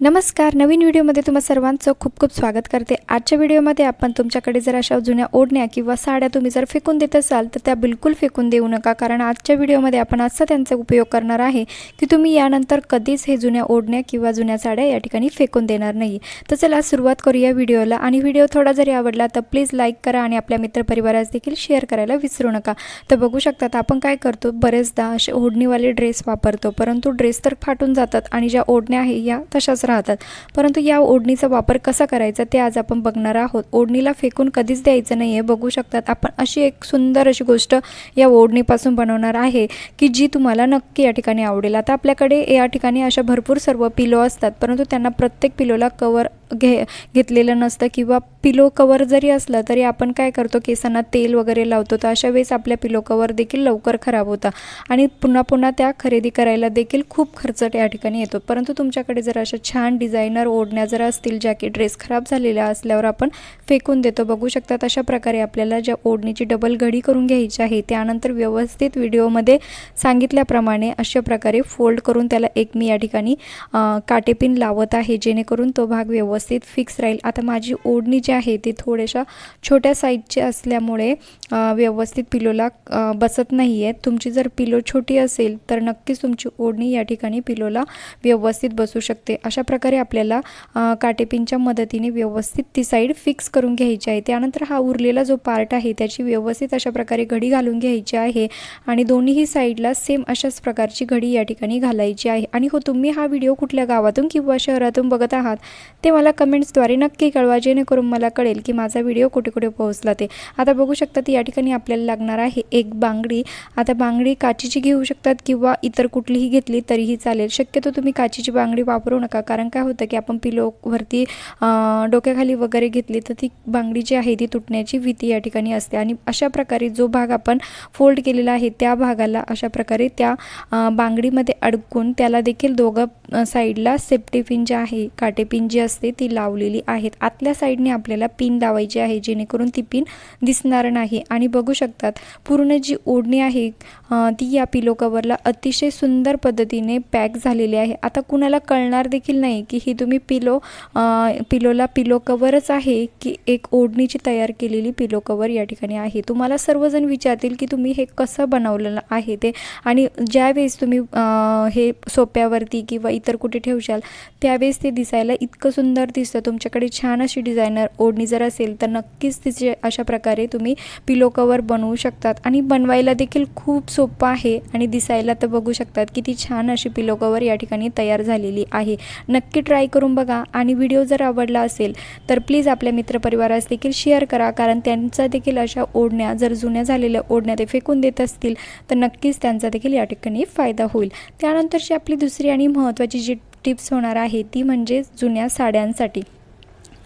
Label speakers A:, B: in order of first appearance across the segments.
A: नमस्कार नवीन व्हिडिओमध्ये तुम्हा सर्वांचं खूप खूप स्वागत करते. आजच्या व्हिडिओमध्ये आपण तुमच्याकडे जर अशा जुन्या ओढण्या किंवा साड्या तुम्ही जर फेकून देत असाल तर त्या बिलकुल फेकून देऊ नका कारण आजच्या व्हिडिओमध्ये आपण असा त्यांचा उपयोग करणार आहे की तुम्ही यानंतर कधीच हे जुन्या ओढण्या किंवा जुन्या साड्या या ठिकाणी फेकून देणार नाही. तर चला सुरुवात करूया व्हिडिओला. आणि व्हिडिओ थोडा जरी आवडला तर प्लीज लाईक करा आणि आपल्या मित्रपरिवारास देखील शेअर करायला विसरू नका. तर बघू शकतात आपण काय करतो बरेचदा असे ओढणीवाले ड्रेस वापरतो परंतु ड्रेस तर फाटून जातात आणि ज्या ओढण्या आहे या तशाच राहतात. परंतु या ओढणीचा वापर कसा करायचा ते आज आपण बघणार आहोत. ओढणीला फेकून कधीच द्यायचं नाही आहे बघू शकतात. आपण अशी एक सुंदर अशी गोष्ट या ओढणीपासून बनवणार आहे की जी तुम्हाला नक्की या ठिकाणी आवडेल. आता आपल्याकडे या ठिकाणी अशा भरपूर सर्व पिलो असतात. परंतु त्यांना प्रत्येक पिलोला कवर घे घेतलेलं नसतं किंवा पिलो कवर जरी असलं तरी आपण काय करतो केसांना तेल वगैरे लावतो तर अशा वेळेस आपल्या पिलो कवर देखील लवकर खराब होता आणि पुन्हा पुन्हा त्या खरेदी करायला देखील खूप खर्च या ठिकाणी येतो. परंतु तुमच्याकडे जर अशा छान डिझायनर ओढण्या जर असतील ज्या की ड्रेस खराब झालेल्या असल्यावर आपण फेकून देतो. बघू शकतात अशा प्रकारे आपल्याला ज्या ओढणीची डबल घडी करून घ्यायची आहे त्यानंतर व्यवस्थित व्हिडिओमध्ये सांगितल्याप्रमाणे अशा प्रकारे फोल्ड करून त्याला एक मी या ठिकाणी काटेपिन लावत आहे जेणेकरून तो भाग व्यवस्थित फिक्स राहील. आता माझी ओढणी जी आहे ते थोड्याशा छोट्या साईजचे असल्यामुळे व्यवस्थित पिलोला बसत नाही आहे तुमची जर पिलो छोटी असेल तर नक्कीच तुमची ओढणी या ठिकाणी पिलोला व्यवस्थित बसू शकते. अशा प्रकारे आपल्याला काटेपिनच्या मदतीने व्यवस्थित ती साईड फिक्स करून घ्यायची आहे. त्यानंतर हा उरलेला जो पार्ट आहे त्याची व्यवस्थित अशा प्रकारे घडी घालून घ्यायची आहे आणि दोन्हीही साईडला सेम अशाच प्रकारची घडी या ठिकाणी घालायची आहे. आणि हो तुम्ही हा व्हिडिओ कुठल्या गावातून किंवा शहरातून बघत आहात ते मला कमेंट्सद्वारे नक्की कळवा जेणेकरून मला कळेल की माझा व्हिडिओ कुठे कुठे पोहोचला ते. आता बघू शकता ती या ठिकाणी आपल्याला लागणार आहे एक बांगडी. आता बांगडी काचीची घेऊ शकतात किंवा इतर कुठलीही घेतली तरीही चालेल. शक्यतो तुम्ही काचीची बांगडी वापरू नका कारण काय होतं की आपण पिलोवरती डोक्याखाली वगैरे घेतली तर ती बांगडी जी आहे ती तुटण्याची भीती या ठिकाणी असते. आणि अशा प्रकारे जो भाग आपण फोल्ड केलेला आहे त्या भागाला अशा प्रकारे त्या बांगडीमध्ये अडकून त्याला देखील दोघं साईडला सेफ्टी पिन जी आहे काटेपिन जी असते ती लावलेली आहेत. आतल्या साईडने आपल्याला पिन लावायची आहे जेणेकरून ती पिन दिसणार नाही. आणि बघू शकतात पूर्ण जी ओढणी आहे ती या पिलो कवरला अतिशय सुंदर पद्धतीने पॅक झालेली आहे. आता कुणाला कळणार देखील नाही की ही तुम्ही पिलो पिलोला पिलो कवरच आहे की एक ओढणीची तयार केलेली पिलो कवर या ठिकाणी आहे. तुम्हाला सर्वजण विचारतील की तुम्ही हे कसं बनवलेलं आहे ते. आणि ज्यावेळेस तुम्ही हे सोप्यावरती किंवा इतर कुठे ठेवशाल त्यावेळेस ते दिसायला इतकं सुंदर दिसतं. तुमच्याकडे छान अशी डिझायनर ओढणी जर असेल तर नक्कीच तिचे अशा प्रकारे तुम्ही पिलो कवर बनवू शकतात. आणि बनवायला देखील खूप सोपं आहे आणि दिसायला तर बघू शकतात किती छान अशी पिलो कवर या ठिकाणी तयार झालेली आहे. नक्की ट्राय करून बघा आणि व्हिडिओ जर आवडला असेल तर प्लीज आपल्या मित्रपरिवारास देखील शेअर करा कारण त्यांचा देखील अशा ओढण्या जर जुन्या झालेल्या ओढण्या ते फेकून देत असतील तर नक्कीच त्यांचा देखील या ठिकाणी फायदा होईल. त्यानंतरची आपली दुसरी आणि महत्त्वाची जी टिप्स होणार आहे ती म्हणजे जुन्या साड्यांसाठी.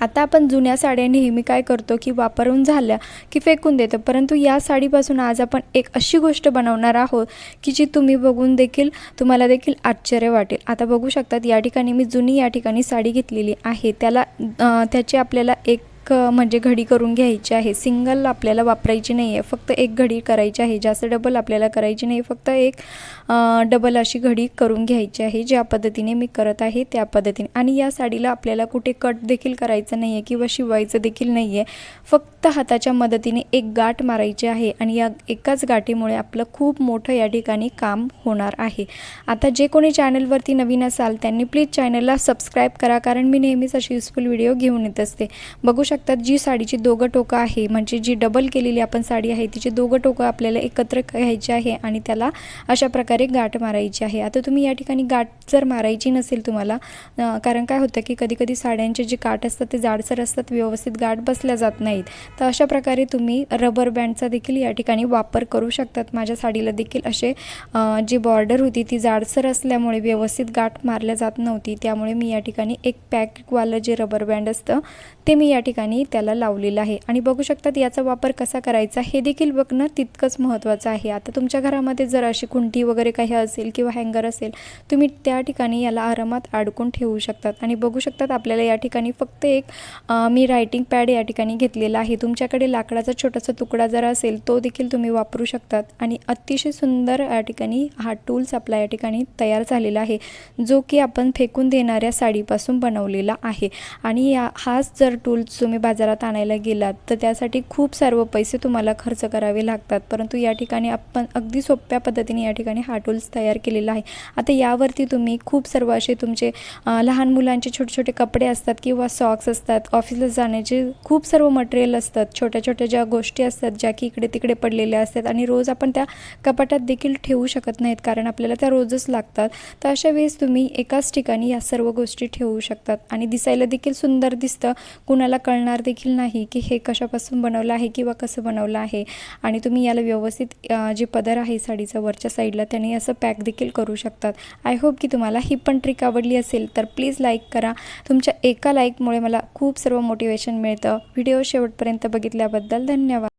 A: आता आपण जुन्या साड्या नेहमी काय करतो की वापरून झाल्या की फेकून देतो. परंतु या साडीपासून आज आपण एक अशी गोष्ट बनवणार आहोत की जी तुम्ही बघून देखील तुम्हाला देखील आश्चर्य वाटेल. आता बघू शकतात या ठिकाणी मी जुनी या ठिकाणी साडी घेतलेली आहे. त्याला त्याची आपल्याला एक म्हणजे घडी करून घ्यायची आहे. सिंगल आपल्याला वापरायची नाही आहे. फक्त एक घडी करायची आहे. जास्त डबल आपल्याला करायची नाही. फक्त एक डबल अशी घडी करून घ्यायची आहे. ज्या पद्धतीने मी करत आहे त्या पद्धतीने. आणि या साडीला आपल्याला कुठे कट देखील करायचं नाही आहे किंवा शिवायचं देखील नाही आहे. फक्त हाताच्या मदतीने एक गाठ मारायची आहे आणि या एकाच गाठीमुळे आपलं खूप मोठं या ठिकाणी काम होणार आहे. आता जे कोणी चॅनलवरती नवीन असाल त्यांनी प्लीज चॅनलला सबस्क्राईब करा. कारण मी नेहमीच अशी युजफुल व्हिडिओ घेऊन येत असते. बघू शकतात जी साडीची दोघं टोकं आहे म्हणजे जी डबल केलेली आपण साडी आहे तिची दोघं टोकं आपल्याला एकत्र घ्यायची आहे आणि त्याला अशा प्रकारे गाठ मारायची आहे. आता तुम्ही या ठिकाणी गाठ जर मारायची नसेल तुम्हाला कारण काय होतं की कधी कधी साड्यांचे जे काठ असतात ते जाडसर असतात व्यवस्थित गाठ बसल्या जात नाहीत. तर अशा प्रकारे तुम्ही रबर बँडचा देखील या ठिकाणी वापर करू शकतात. माझ्या साडीला देखील असे जी बॉर्डर होती ती जाडसर असल्यामुळे व्यवस्थित गाठ मारल्या जात नव्हती. त्यामुळे मी या ठिकाणी एक पॅकवालं जे रबर बँड असतं ते मी या ठिकाणी ठिकाणी त्याला लावलेलं आहे. आणि बघू शकतात याचा वापर कसा करायचा हे देखील बघणं तितकंच महत्त्वाचं आहे. आता तुमच्या घरामध्ये जर अशी कुंटी वगैरे काही असेल किंवा हँगर असेल तुम्ही त्या ठिकाणी याला आरामात अडकून ठेवू शकतात. आणि बघू शकतात आपल्याला या ठिकाणी फक्त एक मी रायटिंग पॅड या ठिकाणी घेतलेला आहे. तुमच्याकडे लाकडाचा छोटासा तुकडा जर असेल तो देखील तुम्ही वापरू शकतात. आणि अतिशय सुंदर या ठिकाणी हा टूल्स आपला या ठिकाणी तयार झालेला आहे जो की आपण फेकून देणाऱ्या साडीपासून बनवलेला आहे. आणि या हाच जर टूल्स तुम्ही बाजारात आणायला गेलात तर त्यासाठी खूप सर्व पैसे तुम्हाला खर्च करावे लागतात. परंतु या ठिकाणी आपण अगदी सोप्या पद्धतीने या ठिकाणी हा टूल्स तयार केलेला आहे. आता यावरती तुम्ही खूप सर्व असे तुमचे लहान मुलांचे छोटे छोटे कपडे असतात किंवा सॉक्स असतात ऑफिसला जाण्याचे खूप सर्व मटेरियल असतात. छोट्या छोट्या ज्या गोष्टी असतात ज्या की इकडे तिकडे पडलेल्या असतात आणि रोज आपण त्या कपाटात देखील ठेवू शकत नाहीत कारण आपल्याला त्या रोजच लागतात. तर अशा वेळेस तुम्ही एकाच ठिकाणी या सर्व गोष्टी ठेवू शकतात आणि दिसायला देखील सुंदर दिसतं. कुणाला कळ कळणार देखील नाही की हे कशापासून बनवलं आहे किंवा कसं बनवलं आहे. आणि तुम्ही याला व्यवस्थित जे पदर आहे साडीचं वरच्या साईडला त्यांनी असं पॅक देखील करू शकतात. आय होप की तुम्हाला ही पण ट्रिक आवडली असेल तर प्लीज लाईक करा. तुमच्या एका लाईकमुळे मला खूप सर्व मोटिवेशन मिळतं. व्हिडिओ शेवटपर्यंत बघितल्याबद्दल धन्यवाद.